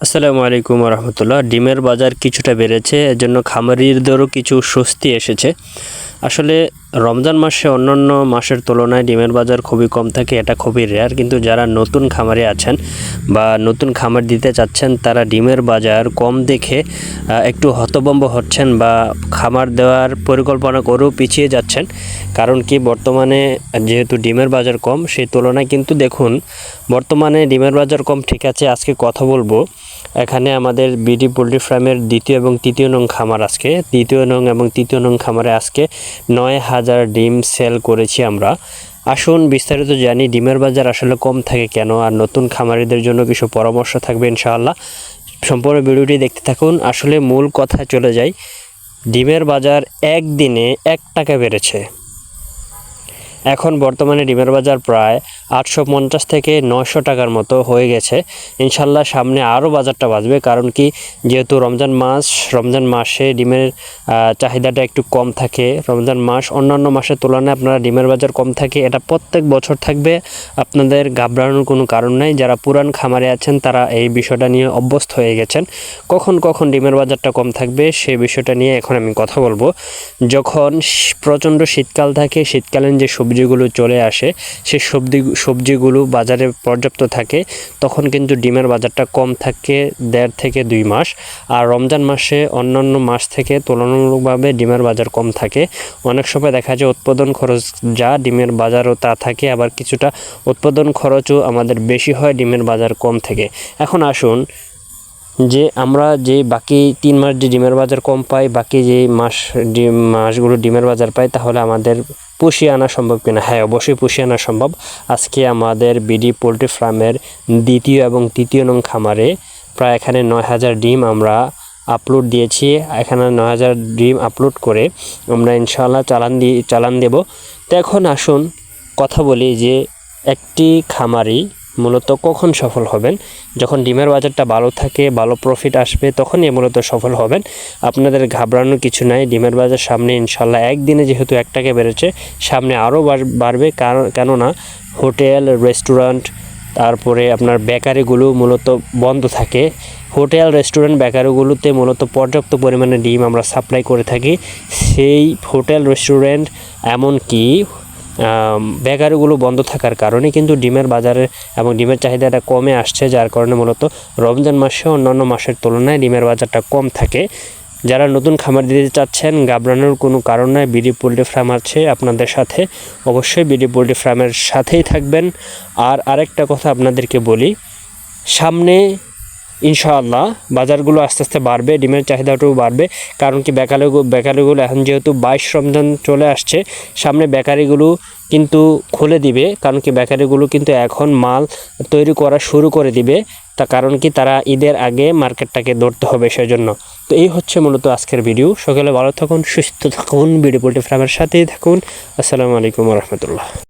আসসালামু আলাইকুম রহমতুল্লাহ। ডিমের বাজার কিছুটা বেড়েছে এর জন্য খামারিদেরও কিছু স্বস্তি এসেছে। আসলে রমজান মাসে অন্যান্য মাসের তুলনায় ডিমের বাজার খুবই কম থাকে, এটা খুবই রেয়ার কিন্তু যারা নতুন খামারে আছেন বা নতুন খামার দিতে চাচ্ছেন, তারা ডিমের বাজার কম দেখে একটু হতবম্ব হচ্ছেন বা খামার দেওয়ার পরিকল্পনা করেও পিছিয়ে যাচ্ছেন। কারণ কি, বর্তমানে যেহেতু ডিমের বাজার কম, সেই তুলনায় কিন্তু দেখুন, বর্তমানে ডিমের বাজার কম, ঠিক আছে, আজকে কথা বলব। এখানে আমাদের বিডি পোলট্রি ফার্মের দ্বিতীয় এবং তৃতীয় নং খামার আজকে। দ্বিতীয় নং এবং তৃতীয় নং খামারে আজকে নয় হাজার ডিম সেল করেছি আমরা। আসুন বিস্তারিত জানি ডিমের বাজার আসলে কম থাকে কেন, আর নতুন খামারিদের জন্য কিছু পরামর্শ থাকবে ইনশাআল্লাহ। সম্পূর্ণ ভিডিওটি দেখতে থাকুন। আসলে মূল কথা চলে যাই, ডিমের বাজার একদিনে এক টাকা বেড়েছে। এখন বর্তমানে ডিমের বাজার প্রায় আটশো পঞ্চাশ থেকে নশো টাকার মতো হয়ে গেছে। ইনশাল্লাহ সামনে আরও বাজারটা বাঁচবে কারণ কি যেহেতু রমজান মাস, রমজান মাসে ডিমের চাহিদাটা একটু কম থাকে। রমজান মাস অন্যান্য মাসের তুলনায় আপনারা ডিমের বাজার কম থাকে, এটা প্রত্যেক বছর থাকবে। আপনাদের ঘাবড়ানোর কোনো কারণ নাই, যারা পুরান খামারে আছেন তারা এই বিষয়টা নিয়ে অভ্যস্ত হয়ে গেছেন। কখন কখন ডিমের বাজারটা কম থাকবে সেই বিষয়টা নিয়ে এখন আমি কথা বলব। যখন প্রচণ্ড শীতকাল থাকে, শীতকালীন যে সবজিগুলো চলে আসে, সে সবজি সবজিগুলো বাজারে পর্যাপ্ত থাকে, তখন কিন্তু ডিমের বাজারটা কম থাকে দেড় থেকে দুই মাস। আর রমজান মাসে অন্যান্য মাস থেকে তুলনামূলকভাবে ডিমের বাজার কম থাকে। অনেক সময় দেখা যায় উৎপাদন খরচ যা ডিমের বাজারও তা থাকে, আবার কিছুটা উৎপাদন খরচও আমাদের বেশি হয় ডিমের বাজার কম থেকে। এখন আসুন যে আমরা যে বাকি তিন মাস যে ডিমের বাজার কম পাই, বাকি যে মাস ডিম, মাসগুলো ডিমের বাজার পাই, তাহলে আমাদের পুষিয়ে আনা সম্ভব কিনা? হ্যাঁ অবশ্যই পুষিয়ে আনা সম্ভব। আজকে আমাদের বিডি পোলট্রি ফার্মের দ্বিতীয় এবং তৃতীয় নং খামারে প্রায় এখানে নয় হাজার ডিম আমরা আপলোড দিয়েছি। এখানে নয় হাজার ডিম আপলোড করে আমরা ইনশাল্লাহ চালান দিয়ে চালান দেব। তো এখন আসুন কথা বলি যে একটি খামারি মূলত কখন সফল হবেন? যখন ডিমের বাজারটা ভালো থাকে, ভালো প্রফিট আসবে, তখনই মূলত সফল হবেন। আপনাদের ঘাবড়ানোর কিছু নাই। ডিমের বাজার সামনে ইনশাল্লাহ একদিনে যেহেতু এক টাকা বেড়েছে, সামনে আরও বাড়বে। কারণ কেননা হোটেল, রেস্টুরেন্ট, তারপরে আপনার বেকারিগুলো মূলত বন্ধ থাকে। হোটেল, রেস্টুরেন্ট, বেকারিগুলোতে মূলত পর্যাপ্ত পরিমাণে ডিম আমরা সাপ্লাই করে থাকি। সেই হোটেল, রেস্টুরেন্ট, এমনকি আম, বন্ধ থাকার কারণে কিন্তু ডিমের বাজারে এবং ডিমের চাহিদাটা কমে আসছে যার কারণে মূলত রমজান মাসে অন্যান্য মাসের তুলনায় ডিমের বাজারটা কম থাকে। যারা নতুন খামার দিতে চাচ্ছেন ঘাবড়ানোর কোনো কারণ নয় বিডি পোলট্রি ফার্ম আছে আপনাদের সাথে। অবশ্যই বিডি পোলট্রি ফার্মের সাথেই থাকবেন। আর আরেকটা কথা আপনাদেরকে বলি সামনে ইনশাআল্লাহ বাজারগুলো আস্তে আস্তে বাড়বে, ডিমের চাহিদাটাও বাড়বে। কারণ কি বেকারিগুলো বেকারিগুলো এখন যেহেতু বাইশ রমজান চলে আসছে, সামনে বেকারিগুলো কিন্তু খুলে দিবে। কারণ কি বেকারিগুলো কিন্তু এখন মাল তৈরি করা শুরু করে দিবে। তা কারণ কি তারা ঈদের আগে মার্কেটটাকে ধরতে হবে সেজন্য। তো এই হচ্ছে মূলত আজকের ভিডিও। সকালে ভালো থাকুন, সুস্থ থাকুন ভিডিও পোল্ট্রি ফার্মের সাথেই থাকুন। আসসালামু আলাইকুম রহমতুল্লাহ।